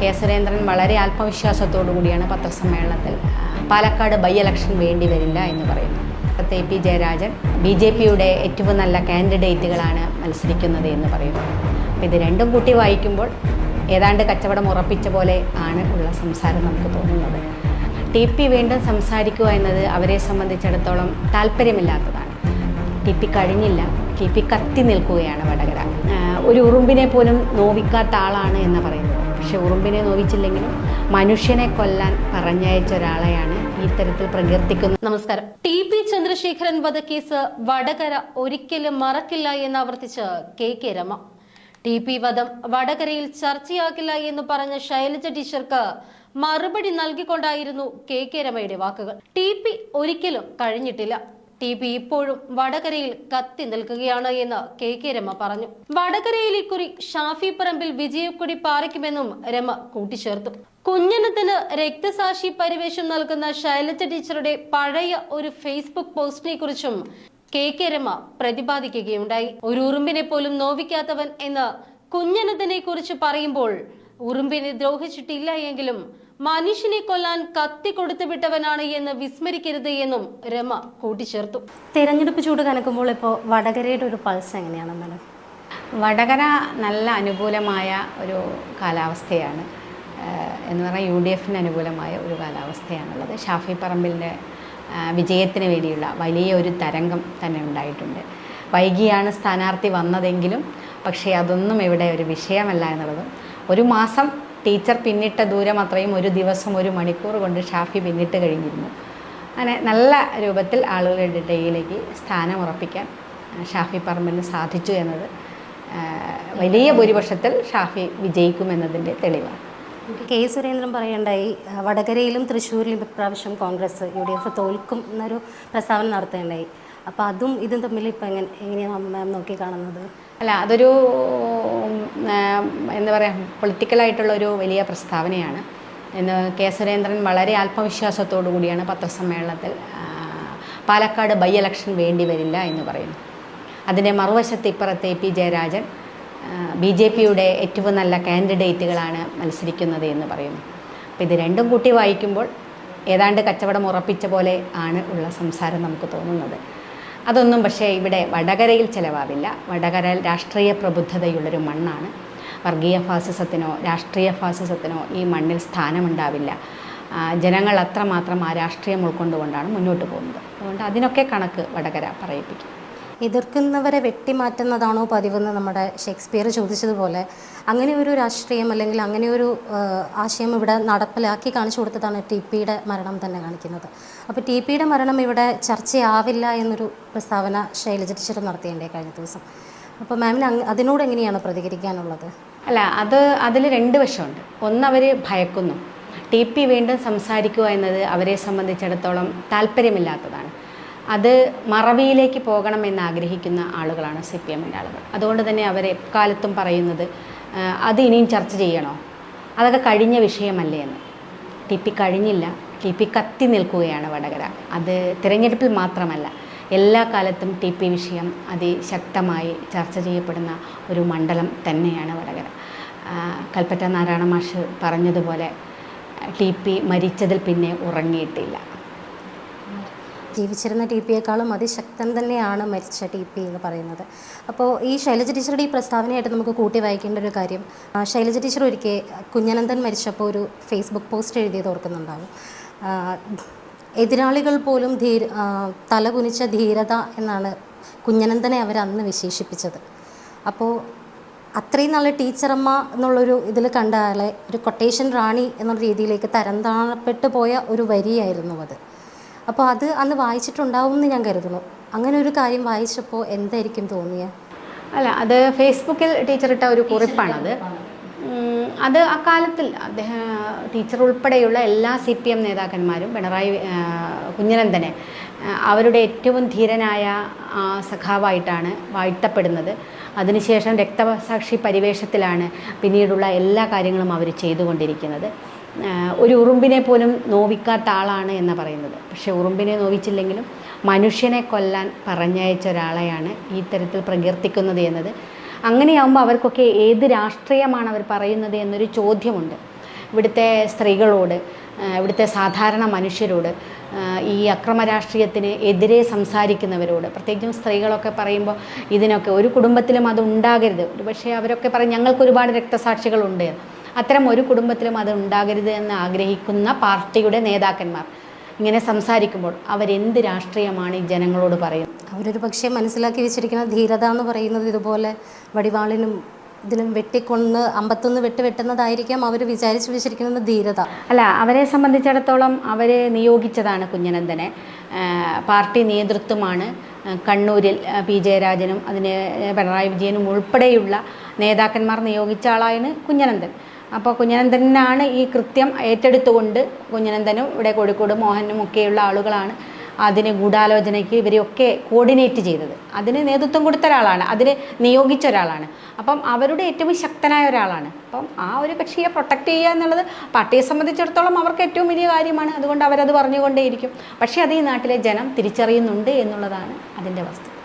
K Surendran വളരെ ആത്മവിശ്വാസത്തോടു കൂടിയാണ് പത്രസമ്മേളനത്തിൽ പാലക്കാട് ബൈ ഇലക്ഷൻ വേണ്ടി വരില്ല എന്ന് പറയുന്നു. A P. Jayarajan B J പിയുടെ ഏറ്റവും നല്ല കാൻഡിഡേറ്റുകളാണ് മത്സരിക്കുന്നത് എന്ന് പറയുന്നു. അപ്പോൾ ഇത് രണ്ടും കൂട്ടി വായിക്കുമ്പോൾ ഏതാണ്ട് കച്ചവടം ഉറപ്പിച്ച പോലെ ആണ് ഉള്ള സംസാരം നമുക്ക് തോന്നുന്നത്. ടി പി വീണ്ടും സംസാരിക്കുക എന്നത് അവരെ സംബന്ധിച്ചിടത്തോളം താല്പര്യമില്ലാത്തതാണ്. ടി പി കഴിഞ്ഞില്ല ടി പി കത്തി നിൽക്കുകയാണ് വടകര. ഒരു ഉറുമ്പിനെ പോലും നോവിക്കാത്ത ആളാണ് എന്ന് പറയുന്നത്. പക്ഷെ ഉറുമ്പിനെ നോവിച്ചില്ലെങ്കിലും മനുഷ്യനെ കൊല്ലാൻ പറഞ്ഞയച്ച ഒരാളെയാണ് ഇത്തരത്തിൽ തരത്തിൽ പ്രകീർത്തിക്കുന്നത്. നമസ്കാരം. ടി പി ചന്ദ്രശേഖരൻ വധക്കേസ് വടകര ഒരിക്കലും മറക്കില്ല എന്ന് ആവർത്തിച്ച് K K Rama. T P വധം വടകരയിൽ ചർച്ചയാക്കില്ല എന്ന് പറഞ്ഞ ശൈലജ ടീച്ചർക്ക് മറുപടി നൽകിക്കൊണ്ടായിരുന്നു കെ കെ രമയുടെ വാക്കുകൾ. ടി പി ഒരിക്കലും കഴിഞ്ഞിട്ടില്ല. ടി പി ഇപ്പോഴും വടകരയിൽ കത്തി നിൽക്കുകയാണ് എന്ന് കെ കെ രമ പറഞ്ഞു. വടകരയിൽ ഇക്കുറി ഷാഫി പറമ്പിൽ വിജയക്കുടി പാറിക്കുമെന്നും രമ കൂട്ടിച്ചേർത്തു. കുഞ്ഞനത്തിന് രക്തസാക്ഷി പരിവേഷം നൽകുന്ന ശൈലജ ടീച്ചറുടെ പഴയ ഒരു ഫേസ്ബുക്ക് പോസ്റ്റിനെ കുറിച്ചും കെ കെ രമ പ്രതിപാദിക്കുകയുണ്ടായി. ഒരു ഉറുമ്പിനെ പോലും നോവിക്കാത്തവൻ എന്ന് കുഞ്ഞനത്തിനെ കുറിച്ച് പറയുമ്പോൾ ഉറുമ്പിനെ ദ്രോഹിച്ചിട്ടില്ല എങ്കിലും മനുഷ്യനെ കൊല്ലാൻ കത്തി കൊടുത്തു വിട്ടവനാണ് എന്ന് വിസ്മരിക്കരുത് എന്നും രമ കൂട്ടിച്ചേർത്തു. തെരഞ്ഞെടുപ്പ് ചൂട് കനക്കുമ്പോൾ ഇപ്പോൾ വടകരയുടെ ഒരു പൾസ് എങ്ങനെയാണ് മാഡം? വടകര നല്ല അനുകൂലമായ ഒരു കാലാവസ്ഥയാണ്. എന്ന് പറഞ്ഞാൽ യു ഡി എഫിന് അനുകൂലമായ ഒരു കാലാവസ്ഥയാണുള്ളത്. ഷാഫി പറമ്പിലിന്റെ വിജയത്തിന് വേണ്ടിയുള്ള വലിയ ഒരു തരംഗം തന്നെ ഉണ്ടായിട്ടുണ്ട്. വൈകിയാണ് സ്ഥാനാർത്ഥി വന്നതെങ്കിലും പക്ഷേ അതൊന്നും ഇവിടെ ഒരു വിഷയമല്ല എന്നുള്ളതും ഒരു മാസം ടീച്ചർ പിന്നിട്ട ദൂരം അത്രയും ഒരു ദിവസം ഒരു മണിക്കൂർ കൊണ്ട് ഷാഫി പിന്നിട്ട് കഴിഞ്ഞിരുന്നു. അങ്ങനെ നല്ല രൂപത്തിൽ ആളുകളുടെ ഇടയിലേക്ക് സ്ഥാനം ഉറപ്പിക്കാൻ ഷാഫി പറമ്പിന് സാധിച്ചു എന്നത് വലിയ ഭൂരിപക്ഷത്തിൽ ഷാഫി വിജയിക്കുമെന്നതിന്റെ തെളിവാണ്. കെ സുരേന്ദ്രൻ പറയണ്ടായി വടകരയിലും തൃശ്ശൂരിലും ഇപ്രാവശ്യം കോൺഗ്രസ് യു ഡി എഫ് തോൽക്കും എന്നൊരു പ്രസ്താവന നടത്തേണ്ടായി അപ്പോൾ അതും ഇതും തമ്മിൽ ഇപ്പം എങ്ങനെ എങ്ങനെയാണ് മാം നോക്കി കാണുന്നത്? അല്ല അതൊരു എന്താ പറയുക പൊളിറ്റിക്കലായിട്ടുള്ള ഒരു വലിയ പ്രസ്താവനയാണ്. എന്ന് കെ സുരേന്ദ്രൻ വളരെ ആത്മവിശ്വാസത്തോടു കൂടിയാണ് പത്രസമ്മേളനത്തിൽ പാലക്കാട് ബൈ ഇലക്ഷൻ വേണ്ടി വരില്ല എന്ന് പറയുന്നു അതിന്റെ മറുവശത്ത് ഇപ്പുറത്തെ പി ജയരാജൻ ബി ജെ പിയുടെ ഏറ്റവും നല്ല കാൻഡിഡേറ്റുകളാണ് മത്സരിക്കുന്നത് എന്ന് പറയുന്നു. അപ്പോൾ ഇത് രണ്ടും കൂട്ടി വായിക്കുമ്പോൾ ഏതാണ്ട് കച്ചവടം ഉറപ്പിച്ച പോലെ ആണ് ഉള്ള സംസാരം നമുക്ക് തോന്നുന്നത്. അതൊന്നും പക്ഷേ ഇവിടെ വടകരയിൽ ചിലവാവില്ല. വടകര രാഷ്ട്രീയ പ്രബുദ്ധതയുള്ളൊരു മണ്ണാണ്. വർഗീയ ഫാസിസത്തിനോ രാഷ്ട്രീയ ഫാസിസത്തിനോ ഈ മണ്ണിൽ സ്ഥാനമുണ്ടാവില്ല. ജനങ്ങൾ അത്രമാത്രം ആ രാഷ്ട്രീയം ഉൾക്കൊണ്ടുകൊണ്ടാണ് മുന്നോട്ട് പോകുന്നത്. അതുകൊണ്ട് അതിനൊക്കെ കണക്ക് വടകര പറയിപ്പിക്കും. എതിർക്കുന്നവരെ വെട്ടിമാറ്റുന്നതാണോ പതിവെന്ന് നമ്മുടെ ഷേക്സ്പിയർ ചോദിച്ചതുപോലെ അങ്ങനെ ഒരു രാഷ്ട്രീയം അല്ലെങ്കിൽ അങ്ങനെ ഒരു ആശയം ഇവിടെ നടപ്പിലാക്കി കാണിച്ചു കൊടുത്തതാണ് ടി പിയുടെ മരണം തന്നെ കാണിക്കുന്നത്. അപ്പോൾ ടി പിയുടെ മരണം ഇവിടെ ചർച്ചയാവില്ല എന്നൊരു പ്രസ്താവന ശൈലജ ടീച്ചർ നടത്തിയേണ്ടേ കഴിഞ്ഞ ദിവസം. അപ്പോൾ മാമിന് അതിനോട് എങ്ങനെയാണ് പ്രതികരിക്കാനുള്ളത്? അല്ല അത് അതിൽ രണ്ട് വശമുണ്ട്. ഒന്ന് അവർ ഭയക്കുന്നു. ടി പി വീണ്ടും സംസാരിക്കുക എന്നത് അവരെ സംബന്ധിച്ചിടത്തോളം താല്പര്യമില്ലാത്തതാണ്. അത് മറവിയിലേക്ക് പോകണമെന്ന് ആഗ്രഹിക്കുന്ന ആളുകളാണ് സി പി എമ്മിന്റെ ആളുകൾ. അതുകൊണ്ട് തന്നെ അവർ എക്കാലത്തും പറയുന്നത് അത് ഇനിയും ചർച്ച ചെയ്യണോ? അതൊക്കെ കഴിഞ്ഞ വിഷയമല്ലേ എന്ന്. ടി പി കഴിഞ്ഞില്ല. ടി പി കത്തി നിൽക്കുകയാണ് വടകര. അത് തിരഞ്ഞെടുപ്പിൽ മാത്രമല്ല എല്ലാ കാലത്തും ടി പി വിഷയം അതിശക്തമായി ചർച്ച ചെയ്യപ്പെടുന്ന ഒരു മണ്ഡലം തന്നെയാണ് വടകര. കൽപ്പറ്റ നാരായണ മാഷ് പറഞ്ഞതുപോലെ ടി പി മരിച്ചതിൽ പിന്നെ ഉറങ്ങിയിട്ടില്ല. ജീവിച്ചിരുന്ന ടി പിയേക്കാളും അതിശക്തൻ തന്നെയാണ് മരിച്ച ടി പി എന്ന് പറയുന്നത്. അപ്പോൾ ഈ ശൈലജ ടീച്ചറുടെ ഈ പ്രസ്താവനയായിട്ട് നമുക്ക് കൂട്ടി വായിക്കേണ്ട ഒരു കാര്യം ശൈലജ ടീച്ചർ ഒരിക്കൽ കുഞ്ഞനന്ദൻ മരിച്ചപ്പോൾ ഒരു ഫേസ്ബുക്ക് പോസ്റ്റ് എഴുതിയത് ഓർക്കുന്നുണ്ടാവും. എതിരാളികൾ പോലും ധീര തലകുനിച്ച ധീരത എന്നാണ് കുഞ്ഞനന്ദനെ അവർ അന്ന് വിശേഷിപ്പിച്ചത്. അപ്പോൾ അത്രയും നല്ല ടീച്ചറമ്മ എന്നുള്ളൊരു ഇതിൽ കണ്ട ആളെ ഒരു കൊട്ടേഷൻ റാണി എന്നുള്ള രീതിയിലേക്ക് തരംതാണപ്പെട്ടു പോയ ഒരു വരിയായിരുന്നു അത്. അപ്പോൾ അത് അന്ന് വായിച്ചിട്ടുണ്ടാവും എന്ന് ഞാൻ കരുതുന്നു. അങ്ങനെ ഒരു കാര്യം വായിച്ചപ്പോൾ എന്തായിരിക്കും തോന്നിയത് അല്ല അത് ഫേസ്ബുക്കിൽ ടീച്ചർ ഇട്ട ഒരു കുറിപ്പാണത്. അത് അക്കാലത്തിൽ അദ്ദേഹം ടീച്ചർ ഉൾപ്പെടെയുള്ള എല്ലാ സി പി എം നേതാക്കന്മാരും പിണറായി കുഞ്ഞനന്ദനെ അവരുടെ ഏറ്റവും ധീരനായ സഖാവായിട്ടാണ് വാഴ്ത്തപ്പെടുന്നത്. അതിനുശേഷം രക്തസാക്ഷി പരിവേഷത്തിലാണ് പിന്നീടുള്ള എല്ലാ കാര്യങ്ങളും അവർ ചെയ്തുകൊണ്ടിരിക്കുന്നത്. ഒരു ഉറുമ്പിനെ പോലും നോവിക്കാത്ത ആളാണ് എന്ന് പറയുന്നത്. പക്ഷേ ഉറുമ്പിനെ നോവിച്ചില്ലെങ്കിലും മനുഷ്യനെ കൊല്ലാൻ പറഞ്ഞയച്ച ഒരാളെയാണ് ഈ തരത്തിൽ പ്രകീർത്തിക്കുന്നത് എന്നത്. അങ്ങനെയാകുമ്പോൾ അവർക്കൊക്കെ ഏത് രാഷ്ട്രീയമാണ് അവർ പറയുന്നത് എന്നൊരു ചോദ്യമുണ്ട്. ഇവിടുത്തെ സ്ത്രീകളോട് ഇവിടുത്തെ സാധാരണ മനുഷ്യരോട് ഈ അക്രമ രാഷ്ട്രീയത്തിന് എതിരെ സംസാരിക്കുന്നവരോട് പ്രത്യേകിച്ചും സ്ത്രീകളൊക്കെ പറയുമ്പോൾ ഇതിനൊക്കെ ഒരു കുടുംബത്തിലും അത് ഉണ്ടാകരുത്. ഒരു പക്ഷേ അവരൊക്കെ പറയും ഞങ്ങൾക്ക് ഒരുപാട് രക്തസാക്ഷികളുണ്ട് അത്തരം ഒരു കുടുംബത്തിലും അത് ഉണ്ടാകരുത് എന്ന് ആഗ്രഹിക്കുന്ന പാർട്ടിയുടെ നേതാക്കന്മാർ ഇങ്ങനെ സംസാരിക്കുമ്പോൾ അവരെന്ത് രാഷ്ട്രീയമാണ് ഈ ജനങ്ങളോട് പറയുന്നത്? അവരൊരു പക്ഷേ മനസ്സിലാക്കി വെച്ചിരിക്കുന്ന ധീരത എന്ന് പറയുന്നത് ഇതുപോലെ വടിവാളിനും ഇതിനും വെട്ടിക്കൊന്ന് അമ്പത്തൊന്ന് വെട്ട് വെട്ടുന്നതായിരിക്കാം അവർ വിചാരിച്ചു വെച്ചിരിക്കുന്നത് ധീരത. അല്ല അവരെ സംബന്ധിച്ചിടത്തോളം അവരെ നിയോഗിച്ചതാണ് കുഞ്ഞനന്ദനെ പാർട്ടി നേതൃത്വമാണ് കണ്ണൂരിൽ പി. ജയരാജനും അതിന് പിണറായി വിജയനും ഉൾപ്പെടെയുള്ള നേതാക്കന്മാർ നിയോഗിച്ച ആളാണ് കുഞ്ഞനന്ദൻ അപ്പോൾ കുഞ്ഞനന്ദനാണ് ഈ കൃത്യം ഏറ്റെടുത്തുകൊണ്ട് കുഞ്ഞനന്ദനും ഇവിടെ കോഴിക്കോട് മോഹനും ഒക്കെയുള്ള ആളുകളാണ് അതിന് ഗൂഢാലോചനയ്ക്ക് ഇവരെയൊക്കെ കോർഡിനേറ്റ് ചെയ്തത്. അതിന് നേതൃത്വം കൊടുത്ത ഒരാളാണ്. അതിന് നിയോഗിച്ച ഒരാളാണ്. അപ്പം അവരുടെ ഏറ്റവും ശക്തനായ ഒരാളാണ്. അപ്പം ആ ഒരു കക്ഷിയെ പ്രൊട്ടക്റ്റ് ചെയ്യുക എന്നുള്ളത് പാർട്ടിയെ സംബന്ധിച്ചിടത്തോളം അവർക്ക് ഏറ്റവും വലിയ കാര്യമാണ്. അതുകൊണ്ട് അവരത് പറഞ്ഞുകൊണ്ടേയിരിക്കും. പക്ഷേ അത് ഈ നാട്ടിലെ ജനം തിരിച്ചറിയുന്നുണ്ട് എന്നുള്ളതാണ് അതിന്റെ വസ്തു